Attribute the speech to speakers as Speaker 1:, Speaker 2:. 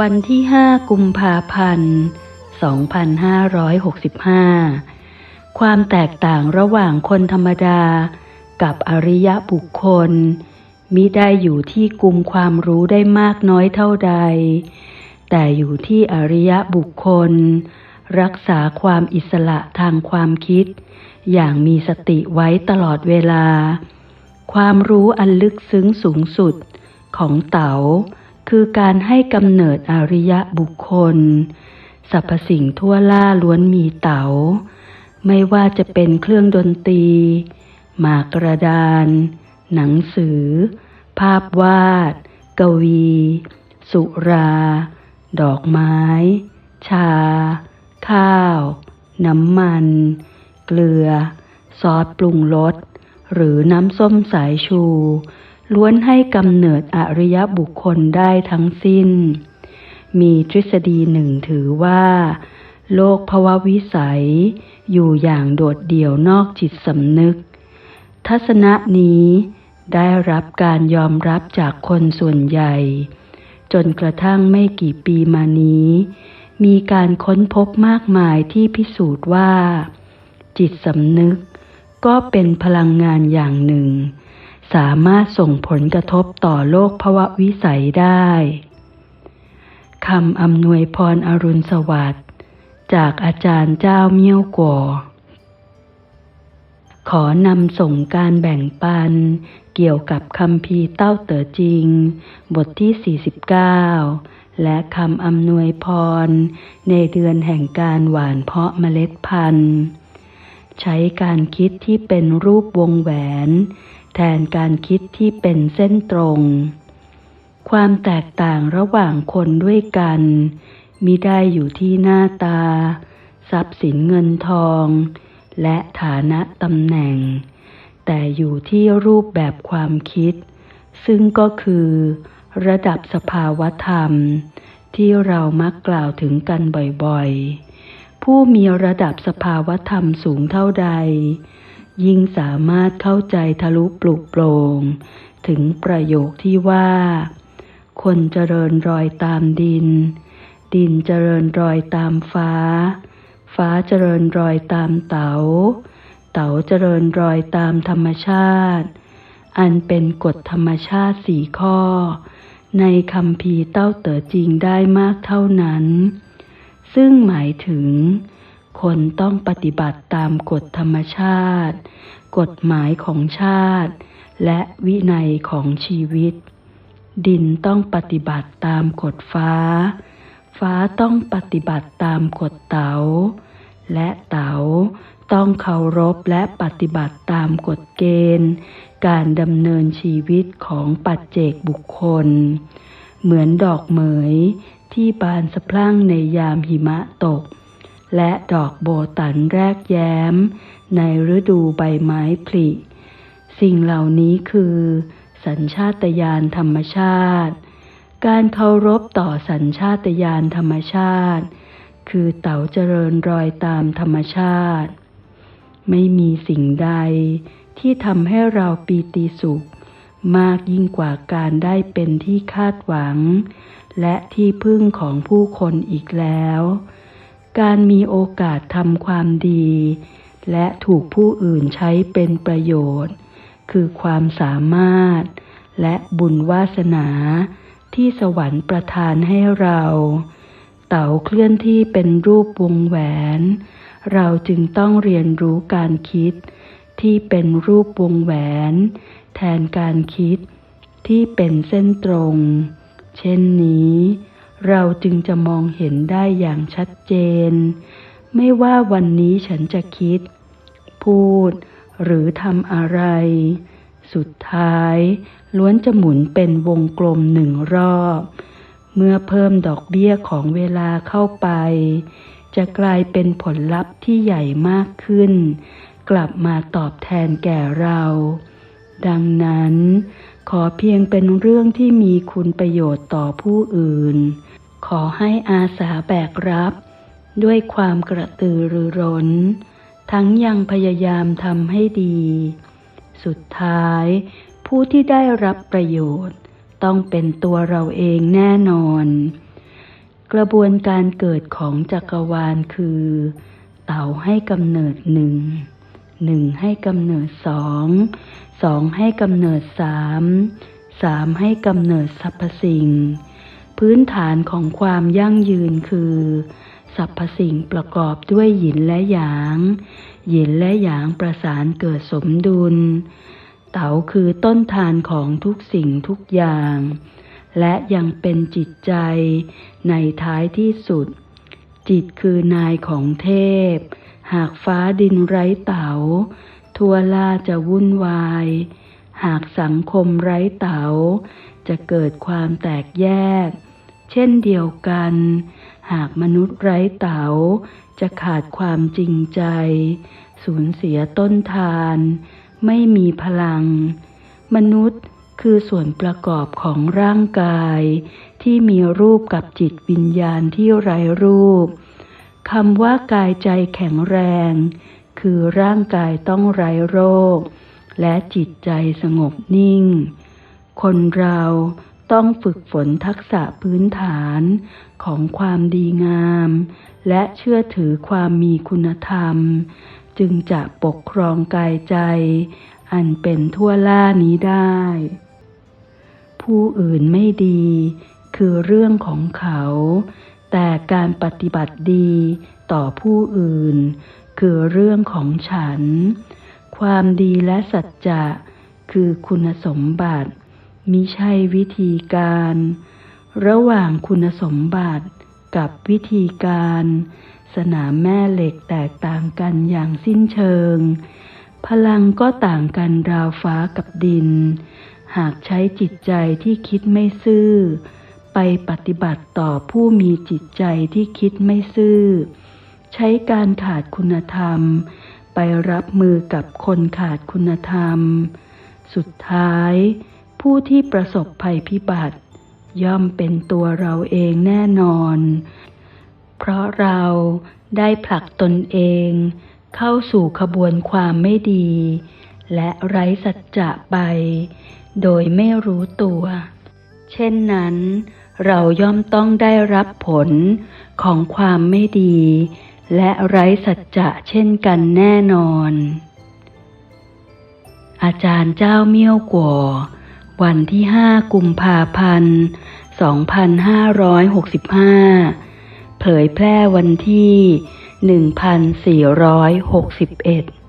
Speaker 1: วันที่ 5 กุมภาพันธ์ 2565 ความแตกต่างระหว่างคนธรรมดากับอริยบุคคล มิได้อยู่ที่กลุ่มความรู้ได้มากน้อยเท่าใด แต่อยู่ที่อริยบุคคล รักษาความอิสระทางความคิด อย่างมีสติไว้ตลอดเวลา ความรู้อันลึกซึ้งสูงสุดของเต๋า คือการให้กำเนิดอริยบุคคลสรรพสิ่งทั่วล่าล้วนมีเต๋า ไม่ว่าจะเป็นเครื่องดนตรี หมากกระดาน หนังสือ ภาพวาด กวี สุรา ดอกไม้ ชา ข้าว น้ำมัน เกลือ ซอสปรุงรส หรือน้ำส้มสายชู ล้วนให้กำเนิดอริยบุคคลได้ทั้งสิ้น มีทฤษฎีหนึ่งถือว่า โลกภววิสัย อยู่อย่างโดดเดี่ยวนอกจิตสำนึก ทัศนะนี้ได้รับการยอมรับจากคนส่วนใหญ่ จนกระทั่งไม่กี่ปีมานี้ มีการค้นพบมากมายที่พิสูจน์ว่า จิตสำนึกก็เป็นพลังงานอย่างหนึ่ง สามารถส่งผลกระทบต่อโลกภวะวิสัยได้คำอำนวยพรอรุณสวัสดิ์จากอาจารย์เจ้าเมี่ยวกัวขอนำส่งการแบ่งปัน เกี่ยวกับคำพีเต้าเต๋อจริง บทที่ 49 และคำอำนวยพร ในเดือนแห่งการหวานเพาะเมล็ดพันธุ์ ใช้การคิดที่เป็นรูปวงแหวน แทนการคิดที่เป็นเส้นตรง ความแตกต่างระหว่างคนด้วยกันมิได้อยู่ที่หน้าตา ทรัพย์สินเงินทอง และฐานะตำแหน่ง แต่อยู่ที่รูปแบบความคิด ซึ่งก็คือ ระดับสภาวธรรม ที่เรามักกล่าวถึงกันบ่อยๆ ผู้มีระดับสภาวธรรมสูงเท่าใด ยิ่งสามารถเข้าใจทะลุปลุกโปร่งถึงประโยคที่ว่า คนเจริญรอยตามดิน ดินเจริญรอยตามฟ้า ฟ้าเจริญรอยตามเตา๋า เต๋าเจริญรอยตามธรรมชาติ อันเป็นกฎธรรมชาติสี่ข้อ ในคำพีเต้าเต๋อจริงได้มากเท่านั้น ซึ่งหมายถึง คนต้องปฏิบัติตามกฎธรรมชาติ กฎหมายของชาติ และวินัยของชีวิต ดินต้องปฏิบัติตามกฎฟ้า ฟ้าต้องปฏิบัติตามกฎเตา๋า และเต๋าต้องเคารพและปฏิบัติตามกฎเกณฑ์ การดำเนินชีวิตของปัจเจกบุคคล เหมือนดอกเหมยที่บานสะพรั่งในยามหิมะตก และดอกโบตันแรกแย้ม ในฤดูใบไม้ผลิ สิ่งเหล่านี้คือ สัญชาตญาณธรรมชาติ การเคารพต่อสัญชาตญาณธรรมชาติ คือเต๋าเจริญรอยตามธรรมชาติ ไม่มีสิ่งใดที่ทำให้เราปีติสุข มากยิ่งกว่าการได้เป็นที่คาดหวัง และที่พึ่งของผู้คนอีกแล้ว การมีโอกาสทำความดี และถูกผู้อื่นใช้เป็นประโยชน์ คือความสามารถ และบุญวาสนาที่สวรรค์ประทานให้เรา เต๋าเคลื่อนที่เป็นรูปวงแหวน เราจึงต้องเรียนรู้การคิด ที่เป็นรูปวงแหวน แทนการคิด ที่เป็นเส้นตรง เช่นนี้ เราจึงจะมองเห็นได้อย่างชัดเจน ไม่ว่าวันนี้ฉันจะคิด พูด หรือทำอะไร สุดท้าย ล้วนจะหมุนเป็นวงกลมหนึ่งรอบ เมื่อเพิ่มดอกเบี้ยของเวลาเข้าไป จะกลายเป็นผลลัพธ์ที่ใหญ่มากขึ้น กลับมาตอบแทนแก่เรา ดังนั้น ขอเพียงเป็นเรื่องที่มีคุณประโยชน์ต่อผู้อื่น ขอให้อาสาแบกรับ ด้วยความกระตือรือร้น ทั้งยังพยายามทำให้ดี สุดท้าย ผู้ที่ได้รับประโยชน์ ต้องเป็นตัวเราเองแน่นอน กระบวนการเกิดของจักรวาลคือ เต่าให้กำเนิดหนึ่ง หนึ่งให้กำเนิดสองสองให้กำเนิดสามสามให้กำเนิดสรรพสิ่ง พื้นฐานของความยั่งยืนคือสรรพสิ่งประกอบด้วยหยินและหยาง หยินและหยางประสานเกิดสมดุล เต๋าคือต้นทานของทุกสิ่งทุกอย่าง และยังเป็นจิตใจในท้ายที่สุด จิตคือนายของเทพ หากฟ้าดินไร้เต๋าทั่วล่าจะวุ่นวาย หากสังคมไร้เต๋าจะเกิดความแตกแยก เช่นเดียวกัน หากมนุษย์ไร้เต๋าจะขาดความจริงใจ สูญเสียต้นทาน ไม่มีพลัง มนุษย์คือส่วนประกอบของร่างกาย ที่มีรูปกับจิตวิญญาณที่ไร้รูป คำว่ากายใจแข็งแรง คือร่างกายต้องไร้โรค และจิตใจสงบนิ่ง คนเราต้องฝึกฝนทักษะพื้นฐานของความดีงาม และเชื่อถือความมีคุณธรรม จึงจะปกครองกายใจ อันเป็นทั่วล่านี้ได้ ผู้อื่นไม่ดี คือเรื่องของเขา แต่การปฏิบัติดีต่อผู้อื่น คือเรื่องของฉัน ความดีและสัจจะคือคุณสมบัติมิใช่วิธีการ ระหว่างคุณสมบัติกับวิธีการ สนามแม่เหล็กแตกต่างกันอย่างสิ้นเชิง พลังก็ต่างกันราวฟ้ากับดิน หากใช้จิตใจที่คิดไม่ซื่อ ไปปฏิบัติต่อผู้มีจิตใจที่คิดไม่ซื่อ ใช้การขาดคุณธรรม ไปรับมือกับคนขาดคุณธรรม สุดท้าย ผู้ที่ประสบภัยพิบัติ ย่อมเป็นตัวเราเองแน่นอน เพราะเราได้ผลักตนเอง เข้าสู่ขบวนความไม่ดี และไร้สัจจะไป โดยไม่รู้ตัว เช่นนั้น เราย่อมต้องได้รับผลของความไม่ดี และไร้สัจจะเช่นกันแน่นอน อาจารย์เจ้าเมี่ยวกัววันที่ห้ากุมภาพันธ์2565 เผยแพร่วันที่ 1461